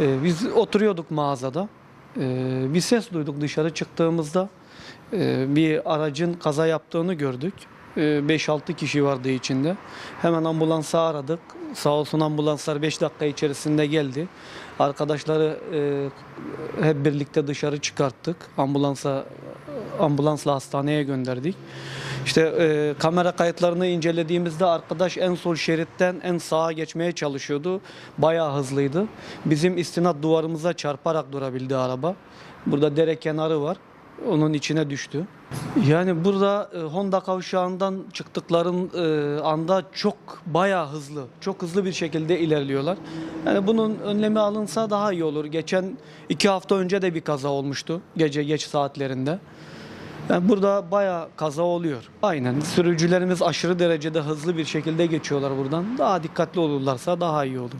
Ee, biz oturuyorduk mağazada. Ee, bir ses duyduk dışarı çıktığımızda. Ee, bir aracın kaza yaptığını gördük. Ee, 5-6 kişi vardı içinde. Hemen ambulansı aradık. Sağ olsun ambulanslar 5 dakika içerisinde geldi. Arkadaşları e, hep birlikte dışarı çıkarttık. Ambulansa ambulansla hastaneye gönderdik. İşte e, kamera kayıtlarını incelediğimizde arkadaş en sol şeritten en sağa geçmeye çalışıyordu. Bayağı hızlıydı. Bizim istinat duvarımıza çarparak durabildi araba. Burada dere kenarı var. Onun içine düştü. Yani burada e, Honda kavşağından çıktıkların e, anda çok bayağı hızlı, çok hızlı bir şekilde ilerliyorlar. Yani bunun önlemi alınsa daha iyi olur. Geçen iki hafta önce de bir kaza olmuştu gece geç saatlerinde. Yani burada bayağı kaza oluyor. Aynen. Sürücülerimiz aşırı derecede hızlı bir şekilde geçiyorlar buradan. Daha dikkatli olurlarsa daha iyi olur.